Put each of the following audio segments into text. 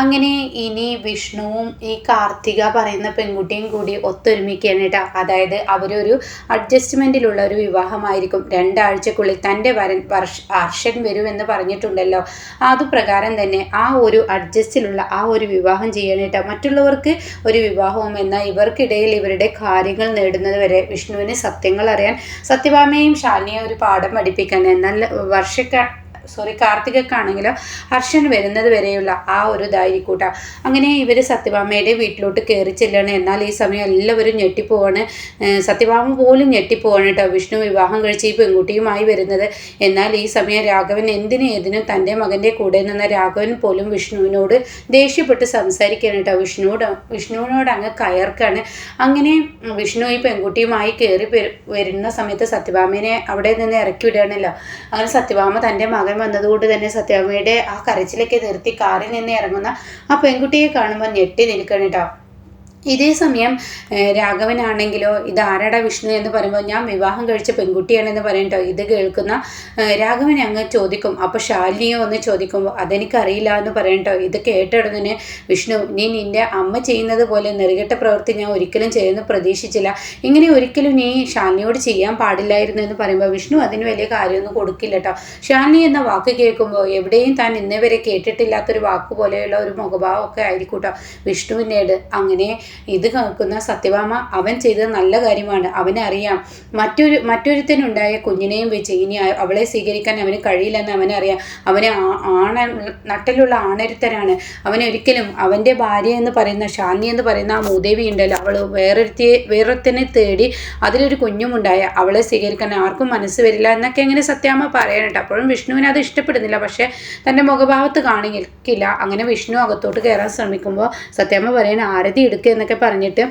അങ്ങനെ ഇനി വിഷ്ണുവും ഈ കാർത്തിക പറയുന്ന പെൺകുട്ടിയും കൂടി ഒത്തൊരുമിക്കുകയാണ് കേട്ടോ. അതായത് അവരൊരു അഡ്ജസ്റ്റ്മെന്റിലുള്ള ഒരു വിവാഹമായിരിക്കും. രണ്ടാഴ്ചക്കുള്ളിൽ തന്റെ വരൻ വർഷ ഹർഷൻ വരുമെന്ന് പറഞ്ഞിട്ടുണ്ടല്ലോ. അതുപ്രകാരം തന്നെ ആ ഒരു അഡ്ജസ്റ്റിലുള്ള ആ ഒരു വിവാഹം ചെയ്യണം കേട്ടോ. മറ്റുള്ളവർക്ക് ഒരു വിവാഹവും എന്നാൽ ഇവർക്കിടയിൽ ഇവരുടെ കാര്യങ്ങൾ നേടുന്നത് വരെ വിഷ്ണുവിന് സത്യങ്ങൾ അറിയാൻ സത്യഭാമയും ശാലിനിയെ ഒരു പാഠം പഠിപ്പിക്കാൻ. എന്നാൽ വർഷക്ക സോറി കാർത്തികക്കാണെങ്കിലോ ഹർഷൻ വരുന്നത് വരെയുള്ള ആ ഒരു ഇതായിരിക്കൂട്ട. അങ്ങനെ ഇവർ സത്യഭാമയുടെ വീട്ടിലോട്ട് കയറി ചെല്ലാണ്. എന്നാൽ ഈ സമയം എല്ലാവരും ഞെട്ടിപ്പോവാണ്. സത്യഭാമ പോലും ഞെട്ടിപ്പോവാണ് കേട്ടോ. വിഷ്ണു വിവാഹം കഴിച്ച് ഈ പെൺകുട്ടിയുമായി വരുന്നത്. എന്നാൽ ഈ സമയം രാഘവൻ എന്തിനും ഏതിനും തന്റെ മകന്റെ കൂടെ നിന്ന രാഘവൻ പോലും വിഷ്ണുവിനോട് ദേഷ്യപ്പെട്ട് സംസാരിക്കുകയാണ് കേട്ടോ. വിഷ്ണുവോട് വിഷ്ണുവിനോട് അങ്ങ് കയർക്കാണ്. അങ്ങനെ വിഷ്ണു ഈ പെൺകുട്ടിയുമായി കയറി വരുന്ന സമയത്ത് സത്യഭാമേനെ അവിടെ നിന്ന് ഇറക്കി വിടുകയാണല്ലോ. അങ്ങനെ സത്യഭാമ തന്റെ മകൻ വന്നതുകൊണ്ട് തന്നെ സത്യാമ്മയുടെ ആ കരച്ചിലൊക്കെ നിർത്തി കാറിൽ നിന്ന് ഇറങ്ങുന്ന ആ പെൺകുട്ടിയെ കാണുമ്പോൾ ഞെട്ടി നിൽക്കണം കേട്ടോ. ഇതേ സമയം രാഘവനാണെങ്കിലോ ഇത് ആരാടാ വിഷ്ണു എന്ന് പറയുമ്പോൾ ഞാൻ വിവാഹം കഴിച്ച പെൺകുട്ടിയാണെന്ന് പറയട്ടോ ഇത് കേൾക്കുന്ന രാഘവൻ അങ്ങ് ചോദിക്കും അപ്പോൾ ശാലിനിയോ? ഒന്ന് ചോദിക്കുമ്പോൾ അതെനിക്കറിയില്ല എന്ന് പറയട്ടോ ഇത് കേട്ടിടുന്നതിന് വിഷ്ണു നീ നിന്റെ അമ്മ ചെയ്യുന്നത് പോലെ നെറുകെട്ട പ്രവൃത്തി ഞാൻ ഒരിക്കലും ചെയ്യുമെന്ന് പ്രതീക്ഷിച്ചില്ല. ഇങ്ങനെ ഒരിക്കലും നീ ശാലിനിയോട് ചെയ്യാൻ പാടില്ലായിരുന്നു എന്ന് പറയുമ്പോൾ വിഷ്ണു അതിന് വലിയ കാര്യമൊന്നും കൊടുക്കില്ല കേട്ടോ ശാലിനി എന്ന വാക്ക് കേൾക്കുമ്പോൾ എവിടെയും താൻ ഇന്നേ വരെ കേട്ടിട്ടില്ലാത്തൊരു വാക്ക് പോലെയുള്ള ഒരു മുഖഭാവമൊക്കെ ആയിരിക്കും കേട്ടോ വിഷ്ണുവിനേട് അങ്ങനെ ഇത് കേൾക്കുന്ന സത്യഭാമ അവൻ ചെയ്തത് നല്ല കാര്യമാണ് അവനറിയാം മറ്റൊരു മറ്റൊരുത്തനുണ്ടായ കുഞ്ഞിനെയും വെച്ച് ഇനി അവളെ സ്വീകരിക്കാൻ അവന് കഴിയില്ലെന്ന് അവനറിയാം അവന് ആണ നട്ടിലുള്ള ആണരുത്തരാണ്. അവനൊരിക്കലും അവന്റെ ഭാര്യ എന്ന് പറയുന്ന ശാന്തി എന്ന് പറയുന്ന ആ മൂദേവി ഉണ്ടല്ലോ അവൾ വേറൊരുത്തിയെ വേറൊരുത്തനെ തേടി അതിലൊരു കുഞ്ഞുമുണ്ടായ അവളെ സ്വീകരിക്കാൻ ആർക്കും മനസ്സ് വരില്ല എന്നൊക്കെ എങ്ങനെ സത്യാമ്മ പറയാനുണ്ട് അപ്പോഴും വിഷ്ണുവിന് അത് ഇഷ്ടപ്പെടുന്നില്ല. പക്ഷേ തന്റെ മുഖഭാവത്ത് കാണിക്കില്ല. അങ്ങനെ വിഷ്ണു അകത്തോട്ട് കയറാൻ ശ്രമിക്കുമ്പോൾ സത്യാമ്മ പറയാൻ ആരതി എടുക്കുക എന്നൊക്കെ പറഞ്ഞിട്ട്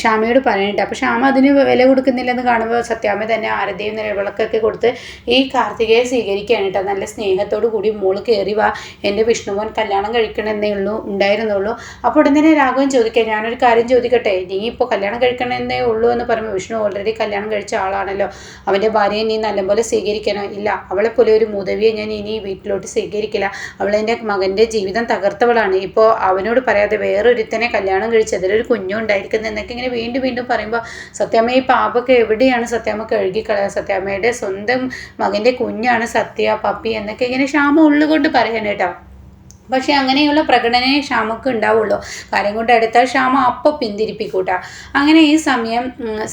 ശ്യാമയോട് പറയാനുണ്ട് അപ്പോൾ ശ്യാമ അതിന് വില കൊടുക്കുന്നില്ലെന്ന് കാണുമ്പോൾ സത്യാമ്മ തന്നെ ആരതിയും നിലവിളക്കൊക്കെ കൊടുത്ത് ഈ കാർത്തികയെ സ്വീകരിക്കുകയാണ് കേട്ടോ നല്ല സ്നേഹത്തോടു കൂടി മോൾ കയറി വാ. എന്റെ വിഷ്ണുമോൻ കല്യാണം കഴിക്കണമെന്നേ ഉള്ളൂ ഉണ്ടായിരുന്നുള്ളൂ. അപ്പോൾ ഉടൻ തന്നെ രാഘവൻ ചോദിക്കാം ഞാനൊരു കാര്യം ചോദിക്കട്ടെ? നീ ഇപ്പോൾ കല്യാണം കഴിക്കണമെന്നേ ഉള്ളൂ എന്ന് പറയുമ്പോൾ വിഷ്ണു ഓൾറെഡി കല്യാണം കഴിച്ച ആളാണല്ലോ. അവന്റെ ഭാര്യയെ നീ നല്ലപോലെ സ്വീകരിക്കണോ? ഇല്ല. അവളെ പോലെ ഒരു മുതവിയെ ഞാൻ ഇനി വീട്ടിലോട്ട് സ്വീകരിക്കില്ല. അവളെന്റെ മകന്റെ ജീവിതം തകർത്തവളാണ്. ഇപ്പോൾ അവനോട് പറയാതെ വേറൊരുത്തനെ കല്യാണം കഴിച്ച് അതിലൊരു കുഞ്ഞും ഉണ്ടായിരിക്കുന്നത് എന്നൊക്കെ ഇങ്ങനെ വീണ്ടും വീണ്ടും പറയുമ്പോൾ സത്യാമ്മ ഈ പാപൊക്കെ എവിടെയാണ് സത്യാമ്മ കഴുകിക്കളയുക സത്യാമ്മയുടെ സ്വന്തം മകന്റെ കുഞ്ഞാണ് സത്യ പപ്പി എന്നൊക്കെ ഇങ്ങനെ ക്ഷാമ ഉള്ളുകൊണ്ട് പറയാൻ കേട്ടോ. പക്ഷേ അങ്ങനെയുള്ള പ്രകടനമേ ക്ഷാമക്ക് ഉണ്ടാവുള്ളൂ. കാര്യം കൊണ്ട് എടുത്താൽ ക്ഷാമ അപ്പൊ പിന്തിരിപ്പിക്കൂട്ട. അങ്ങനെ ഈ സമയം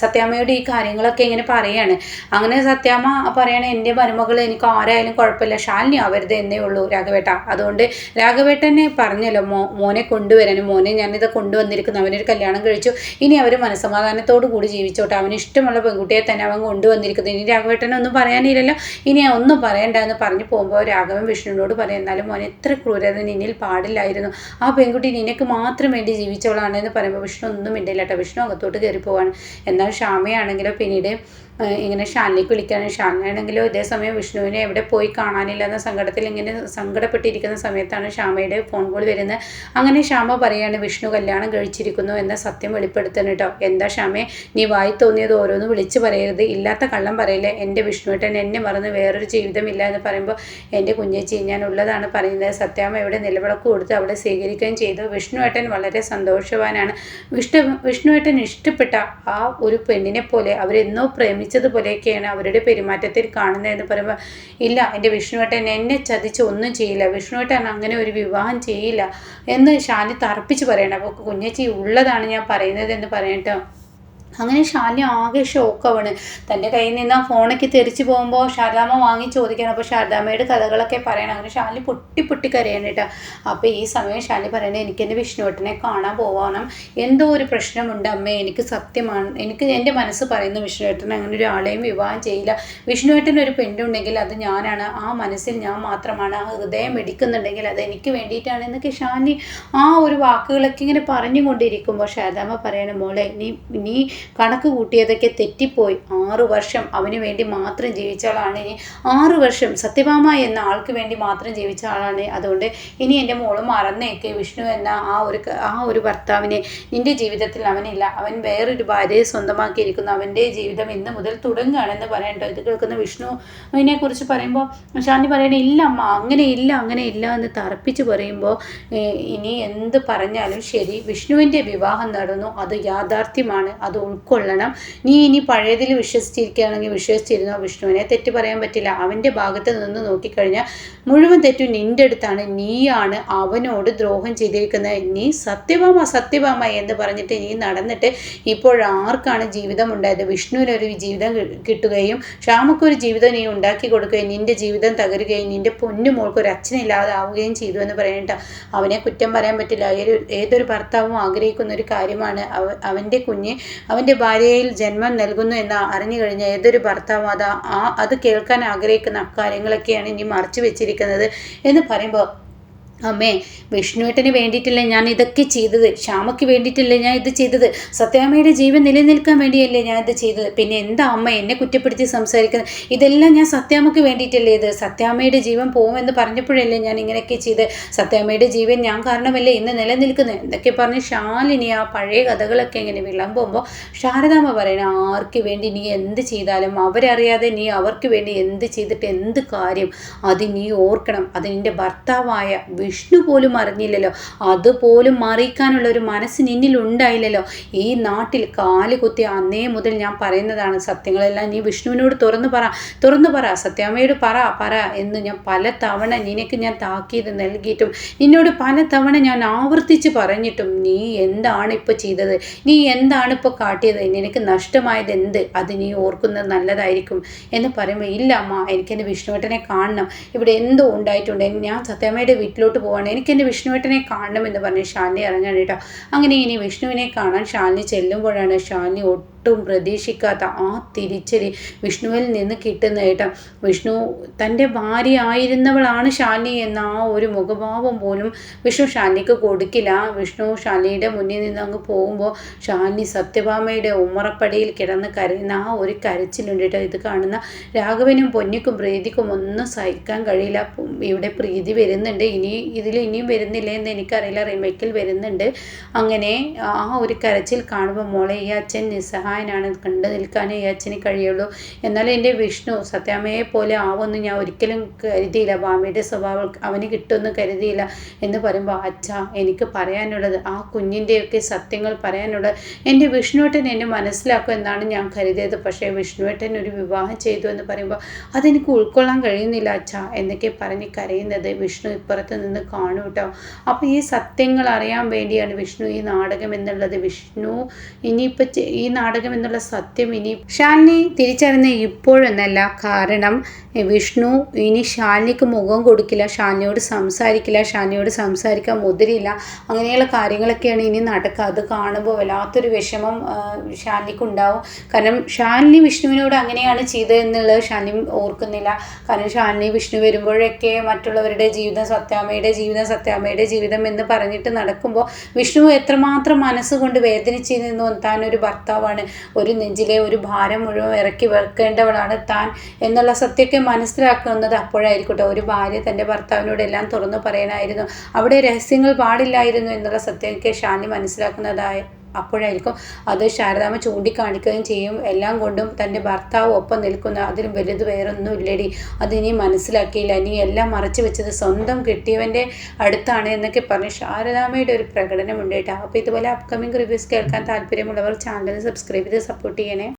സത്യാമ്മയോട് ഈ കാര്യങ്ങളൊക്കെ ഇങ്ങനെ പറയാണ്. അങ്ങനെ സത്യാമ്മ പറയണ എന്റെ മരുമകൾ എനിക്ക് ആരായാലും കുഴപ്പമില്ല. ശാലിനി അവരുത് എന്നേ ഉള്ളൂ രാഘവേട്ട. അതുകൊണ്ട് രാഘവേട്ടനെ പറഞ്ഞല്ലോ മോ മോനെ കൊണ്ടുവരാനും മോനെ ഞാനിത് കൊണ്ടുവന്നിരിക്കുന്നു. അവനൊരു കല്യാണം കഴിച്ചു. ഇനി അവർ മനസ്സമാധാനത്തോടു കൂടി ജീവിച്ചോട്ടെ. അവന് ഇഷ്ടമുള്ള പെൺകുട്ടിയെ തന്നെ അവൻ കൊണ്ടുവന്നിരിക്കുന്നു. ഇനി രാഘവേട്ടനെ ഒന്നും പറയാനില്ലല്ലോ. ഇനി ഒന്നും പറയണ്ട എന്ന് പറഞ്ഞു പോകുമ്പോൾ രാഘവൻ വിഷ്ണുവിനോട് പറയും എന്നാലും മോനെ എത്ര ക്രൂരത നിന്നിൽ പാടില്ലായിരുന്നു. ആ പെൺകുട്ടി നിനക്ക് മാത്രം വേണ്ടി ജീവിച്ചവളാണ് എന്ന് പറയുമ്പോൾ വിഷ്ണു ഒന്നും മിണ്ടില്ല കേട്ടോ. വിഷ്ണു അകത്തോട്ട് കയറി പോവാണ് എന്നാൽ ക്ഷാമയാണെങ്കിലോ പിന്നീട് ഇങ്ങനെ ഷാനിലേക്ക് വിളിക്കാനും ഷാനാണെങ്കിലോ ഇതേ സമയം വിഷ്ണുവിനെ എവിടെ പോയി കാണാനില്ല എന്ന സങ്കടത്തിൽ ഇങ്ങനെ സങ്കടപ്പെട്ടിരിക്കുന്ന സമയത്താണ് ശ്യാമയുടെ ഫോൺ കോൾ വരുന്നത്. അങ്ങനെ ശ്യാമ പറയാണ് വിഷ്ണു കല്യാണം കഴിച്ചിരിക്കുന്നു എന്ന സത്യം വെളിപ്പെടുത്തണം കേട്ടോ. എന്താ ശ്യാമയെ നീ വായി തോന്നിയത് ഓരോന്ന് വിളിച്ചു പറയരുത്. ഇല്ലാത്ത കള്ളം പറയില്ലേ. എന്റെ വിഷ്ണുവേട്ടൻ എന്നെ മറന്ന് വേറൊരു ജീവിതമില്ല എന്ന് പറയുമ്പോൾ എന്റെ കുഞ്ഞേച്ചി ഞാൻ ഉള്ളതാണ് പറയുന്നത്. സത്യാമ്മ എവിടെ നിലവിളക്ക് കൊടുത്ത് അവിടെ സ്വീകരിക്കുകയും ചെയ്തു. വിഷ്ണുവേട്ടൻ വളരെ സന്തോഷവാനാണ്. വിഷ്ണു വിഷ്ണുവേട്ടൻ ഇഷ്ടപ്പെട്ട ആ ഒരു പെണ്ണിനെ പോലെ അവരെന്നോ പ്രേമിച്ചതുപോലെയൊക്കെയാണ് അവരുടെ പെരുമാറ്റത്തിൽ കാണുന്നതെന്ന് പറയുമ്പോൾ ഇല്ല എന്റെ വിഷ്ണുവേട്ടൻ എന്നെ ചതിച്ച് ഒന്നും ചെയ്യില്ല വിഷ്ണുവേട്ടൻ അങ്ങനെ ഒരു വിവാഹം ചെയ്യില്ല എന്ന് ഷാനി തർപ്പിച്ച് പറയണം. അപ്പോൾ കുഞ്ഞച്ചി ഉള്ളതാണ് ഞാൻ പറയുന്നത് എന്ന് പറയട്ടോ? അങ്ങനെ ശാലിനി ആകെ ഷോക്കാവാണ് തന്റെ കയ്യിൽ നിന്ന് ആ ഫോണൊക്കെ തെറിച്ച് പോകുമ്പോൾ ശാരദാമ്മ വാങ്ങി ചോദിക്കണം അപ്പോൾ ശാരദാമ്മയുടെ കഥകളൊക്കെ പറയണം. അങ്ങനെ ശാലിനി പൊട്ടി പൊട്ടി കരയണം കേട്ടോ. അപ്പോൾ ഈ സമയം ശാലിനി പറയണേ എനിക്ക് എന്റെ വിഷ്ണുവേട്ടനെ കാണാൻ പോകണം എന്തോ ഒരു പ്രശ്നമുണ്ട് അമ്മേ. എനിക്ക് സത്യമാണ്. എനിക്ക് എന്റെ മനസ്സ് പറയുന്നു വിഷ്ണുവേട്ടൻ അങ്ങനെ ഒരാളെയും വിവാഹം ചെയ്യില്ല. വിഷ്ണുവേട്ടൻ ഒരു പെണ്ണുണ്ടെങ്കിൽ അത് ഞാനാണ്. ആ മനസ്സിൽ ഞാൻ മാത്രമാണ്. ആ ഹൃദയം എടുക്കുന്നുണ്ടെങ്കിൽ അത് എനിക്ക് വേണ്ടിയിട്ടാണ്. എന്നൊക്കെ ഷാനി ആ ഒരു വാക്കുകളൊക്കെ ഇങ്ങനെ പറഞ്ഞുകൊണ്ടിരിക്കുമ്പോൾ ശാരദാമ്മ പറയണ മോളെ നീ നീ കണക്ക് കൂട്ടിയതൊക്കെ തെറ്റിപ്പോയി. ആറു വർഷം അവന് വേണ്ടി മാത്രം ജീവിച്ച ആളാണ് ഇനി. ആറു വർഷം സത്യഭാമ എന്ന ആൾക്ക് വേണ്ടി മാത്രം ജീവിച്ച ആളാണ്. അതുകൊണ്ട് ഇനി എന്റെ മോൾ മറന്നേക്ക്. വിഷ്ണു എന്ന ആ ഒരു ആ ഒരു ഭർത്താവിനെ നിന്റെ ജീവിതത്തിൽ അവനില്ല. അവൻ വേറൊരു ഭാര്യയെ സ്വന്തമാക്കിയിരിക്കുന്നു. അവന്റെ ജീവിതം ഇന്ന് മുതൽ തുടങ്ങുകയാണെന്ന് പറയണ്ടോ? ഇത് കേൾക്കുന്ന വിഷ്ണുവിനെ കുറിച്ച് പറയുമ്പോൾ ശാന്തി പറയണേ ഇല്ല അമ്മ അങ്ങനെ ഇല്ല അങ്ങനെ ഇല്ല എന്ന് തറപ്പിച്ച് പറയുമ്പോൾ ഇനി എന്ത് പറഞ്ഞാലും ശരി. വിഷ്ണുവിന്റെ വിവാഹം നടന്നു. അത് യാഥാർത്ഥ്യമാണ്. അത് ഉൾക്കൊള്ളണം. നീ ഇനി പഴയതിൽ വിശ്വസിച്ചിരിക്കുകയാണെങ്കിൽ വിശ്വസിച്ചിരുന്നോ വിഷ്ണുവിനെ? തെറ്റ് പറയാൻ പറ്റില്ല. അവന്റെ ഭാഗത്ത് നിന്ന് നോക്കിക്കഴിഞ്ഞാൽ മുഴുവൻ തെറ്റും നിന്റെ അടുത്താണ്. നീയാണ് അവനോട് ദ്രോഹം ചെയ്തിരിക്കുന്നത്. നീ സത്യഭാമ സത്യഭാമ എന്ന് പറഞ്ഞിട്ട് നീ നടന്നിട്ട് ഇപ്പോഴാർക്കാണ് ജീവിതം ഉണ്ടായത്? വിഷ്ണുവിനൊരു ജീവിതം കിട്ടുകയും ക്ഷാമക്കൊരു ജീവിതം നീ ഉണ്ടാക്കി കൊടുക്കുകയും നിന്റെ ജീവിതം തകരുകയും നിന്റെ പൊന്നു മോൾക്ക് ഒരു അച്ഛനില്ലാതാവുകയും ചെയ്തു എന്ന് പറയണ്ട അവനെ കുറ്റം പറയാൻ പറ്റില്ല. ഏതൊരു ഭർത്താവും ആഗ്രഹിക്കുന്ന ഒരു കാര്യമാണ് അവ അവന്റെ കുഞ്ഞ്. അവന്റെ ഭാര്യയിൽ ജന്മം നൽകുന്നു എന്ന് അറിഞ്ഞു കഴിഞ്ഞ ഏതൊരു ഭർത്താവും അത് ആ അത് കേൾക്കാൻ ആഗ്രഹിക്കുന്ന അക്കാര്യങ്ങളൊക്കെയാണ് ഇനി മറച്ചു വെച്ചിരിക്കുന്നത് എന്ന് പറയുമ്പോൾ അമ്മേ വിഷ്ണുവേട്ടന് വേണ്ടിയിട്ടല്ലേ ഞാൻ ഇതൊക്കെ ചെയ്തത്? ശ്യാമയ്ക്ക് വേണ്ടിയിട്ടല്ലേ ഞാൻ ഇത് ചെയ്തത്? സത്യാമ്മയുടെ ജീവൻ നിലനിൽക്കാൻ വേണ്ടിയല്ലേ ഞാൻ ഇത് ചെയ്തത്? പിന്നെ എന്താ അമ്മ എന്നെ കുറ്റപ്പെടുത്തി സംസാരിക്കുന്നത്? ഇതെല്ലാം ഞാൻ സത്യാമ്മയ്ക്ക് വേണ്ടിയിട്ടല്ലേ ഇത്? സത്യാമ്മയുടെ ജീവൻ പോകുമെന്ന് പറഞ്ഞപ്പോഴല്ലേ ഞാൻ ഇങ്ങനെയൊക്കെ ചെയ്ത് സത്യാമ്മയുടെ ജീവൻ ഞാൻ കാരണമല്ലേ ഇന്ന് നിലനിൽക്കുന്നത്? എന്തൊക്കെ പറഞ്ഞ് ശാലിനി ആ പഴയ കഥകളൊക്കെ ഇങ്ങനെ വിളമ്പുമ്പോൾ ശാരദാമ്മ പറയണ ആർക്ക് വേണ്ടി നീ എന്ത് ചെയ്താലും അവരറിയാതെ നീ അവർക്ക് വേണ്ടി എന്ത് ചെയ്തിട്ട് എന്ത് കാര്യം? അത് നീ ഓർക്കണം. അത് നിന്റെ ഭർത്താവായ വിഷ്ണു പോലും അറിഞ്ഞില്ലല്ലോ. അതുപോലും മറിയിക്കാനുള്ള ഒരു മനസ്സ് നിന്നിൽ ഉണ്ടായില്ലല്ലോ ഈ നാട്ടിൽ കാൽ കുത്തി അന്നേ മുതൽ ഞാൻ പറയുന്നതാണ് സത്യങ്ങളെല്ലാം നീ വിഷ്ണുവിനോട് തുറന്നു പറ തുറന്നു പറ സത്യാമ്മയോട് പറ പറ എന്ന് ഞാൻ പല തവണ നിനക്ക് ഞാൻ താക്കീത് നൽകിയിട്ടും നിന്നോട് പല തവണ ഞാൻ ആവർത്തിച്ച് പറഞ്ഞിട്ടും നീ എന്താണ് ഇപ്പോൾ ചെയ്തത്? നീ എന്താണ് ഇപ്പോൾ കാട്ടിയത്? നിനക്ക് നഷ്ടമായത് എന്ത്? അത് നീ ഓർക്കുന്നത് നല്ലതായിരിക്കും എന്ന് പറയുമ്പോൾ ഇല്ല അമ്മ എനിക്കെന്റെ വിഷ്ണുവേട്ടനെ കാണണം. ഇവിടെ എന്തോ ഉണ്ടായിട്ടുണ്ട്. ഞാൻ സത്യാമ്മയുടെ വീട്ടിലോട്ട് പോവാണ്. എനിക്ക് എന്റെ വിഷ്ണുവേട്ടനെ കാണണമെന്ന് പറഞ്ഞ്. ശാലിനി ഇറങ്ങാണ് കേട്ടോ. അങ്ങനെ ഇനി വിഷ്ണുവിനെ കാണാൻ ശാലിനി ചെല്ലുമ്പോഴാണ് ശാലിനി ഒട്ടും പ്രതീക്ഷിക്കാത്ത ആ തിരിച്ചടി വിഷ്ണുവിൽ നിന്ന് കിട്ടുന്ന കേട്ടോ വിഷ്ണു തന്റെ ഭാര്യ ആയിരുന്നവളാണ് ശാലിനി എന്ന ആ ഒരു മുഖഭാവം പോലും വിഷ്ണു ശാലിനിക്ക് കൊടുക്കില്ല. വിഷ്ണു ശാലിനിയുടെ മുന്നിൽ നിന്ന് അങ്ങ് പോകുമ്പോൾ ശാലിനി സത്യഭാമയുടെ ഉമ്മറപ്പടിയിൽ കിടന്ന് കരയുന്ന ആ ഒരു കരച്ചിലുണ്ട് കേട്ടോ. ഇത് കാണുന്ന രാഘവനും പൊന്നിക്കും പ്രീതിക്കും ഒന്നും സഹിക്കാൻ കഴിയില്ല. ഇവിടെ പ്രീതി വരുന്നുണ്ട്. ഇനി ഇതിൽ ഇനിയും വരുന്നില്ല എന്ന് എനിക്കറിയില്ല. റിമേക്കിൽ വരുന്നുണ്ട്. അങ്ങനെ ആ ഒരു കരച്ചിൽ കാണുമ്പോൾ മോളെ ഈ അച്ഛൻ നിസ്സഹായനാണ് കണ്ടു നിൽക്കാനേ ഈ അച്ഛന് കഴിയുള്ളൂ. എന്നാൽ എന്റെ വിഷ്ണു സത്യാമ്മയെ പോലെ ആവുമെന്ന് ഞാൻ ഒരിക്കലും കരുതിയില്ല. ഭാമിയുടെ സ്വഭാവം അവന് കിട്ടുമെന്ന് കരുതിയില്ല എന്ന് പറയുമ്പോൾ അച്ഛ എനിക്ക് പറയാനുള്ളത് ആ കുഞ്ഞിന്റെയൊക്കെ സത്യങ്ങൾ പറയാനുള്ളത് എന്റെ വിഷ്ണുവേട്ടൻ എന്നെ മനസ്സിലാക്കും എന്നാണ് ഞാൻ കരുതിയത്. പക്ഷേ വിഷ്ണുവേട്ടൻ ഒരു വിവാഹം ചെയ്തു എന്ന് പറയുമ്പോൾ അതെനിക്ക് ഉൾക്കൊള്ളാൻ കഴിയുന്നില്ല അച്ഛ എന്നൊക്കെ പറഞ്ഞ് കരയുന്നത് വിഷ്ണു ഇപ്പുറത്ത് നിന്ന് കാണും കേട്ടോ. അപ്പോൾ ഈ സത്യങ്ങൾ അറിയാൻ വേണ്ടിയാണ് വിഷ്ണു ഈ നാടകം എന്നുള്ളത്. വിഷ്ണു ഇനിയിപ്പോൾ ഈ നാടകം എന്നുള്ള സത്യം ഇനി ഷാലിനി തിരിച്ചറിഞ്ഞ ഇപ്പോഴെന്നല്ല. കാരണം വിഷ്ണു ഇനി ഷാലിനിക്ക് മുഖം കൊടുക്കില്ല ഷാനിയോട് സംസാരിക്കില്ല ഷാനിയോട് സംസാരിക്കാൻ മുതിരില്ല അങ്ങനെയുള്ള കാര്യങ്ങളൊക്കെയാണ് ഇനി നടക്കുക. അത് കാണുമ്പോൾ വല്ലാത്തൊരു വിഷമം ഷാലിനിക്ക് ഉണ്ടാവും കാരണം ഷാലിനി വിഷ്ണുവിനോട് അങ്ങനെയാണ് ചെയ്തതെന്നുള്ളത് ഷാലിനി ഓർക്കുന്നില്ല. കാരണം ഷാലിനി വിഷ്ണു വരുമ്പോഴൊക്കെ മറ്റുള്ളവരുടെ ജീവിതം സത്യാമ്മയുടെ ജീവിതം സത്യാമ്മയുടെ ജീവിതം എന്ന് പറഞ്ഞിട്ട് നടക്കുമ്പോൾ വിഷ്ണു എത്രമാത്രം മനസ്സുകൊണ്ട് വേദനിച്ചിരുന്നു താൻ ഒരു ഭർത്താവാണ്. ഒരു നെഞ്ചിലെ ഒരു ഭാരം മുഴുവൻ ഇറക്കി വെക്കേണ്ടവളാണ് താൻ എന്നുള്ള സത്യമൊക്കെ മനസ്സിലാക്കുന്നത് അപ്പോഴായിരിക്കട്ടെ ഒരു ഭാര്യ തന്റെ ഭർത്താവിനോട് എല്ലാം തുറന്നു പറയാനായിരുന്നു. അവിടെ രഹസ്യങ്ങൾ പാടില്ലായിരുന്നു എന്നുള്ള സത്യമൊക്കെ ഷാനി മനസ്സിലാക്കുന്നതായ. അപ്പോഴായിരിക്കും അത് ശാരദാമ്മ ചൂണ്ടിക്കാണിക്കുകയും ചെയ്യും. എല്ലാം കൊണ്ടും തന്റെ ഭർത്താവ് ഒപ്പം നിൽക്കുന്ന അതിലും വലുത് വേറൊന്നും ഇല്ലടി അതിനി മനസ്സിലാക്കിയില്ല. നീ എല്ലാം മറച്ചു വെച്ചത് സ്വന്തം കിട്ടിയവന്റെ അടുത്താണ് എന്നൊക്കെ പറഞ്ഞ് ശാരദാമ്മയുടെ ഒരു പ്രകടനം ഉണ്ട് കേട്ടോ അപ്പോൾ ഇതുപോലെ അപ്കമിങ് റിവ്യൂസ് കേൾക്കാൻ താല്പര്യമുള്ളവർ ചാനൽ സബ്സ്ക്രൈബ് ചെയ്ത് സപ്പോർട്ട് ചെയ്യണേ.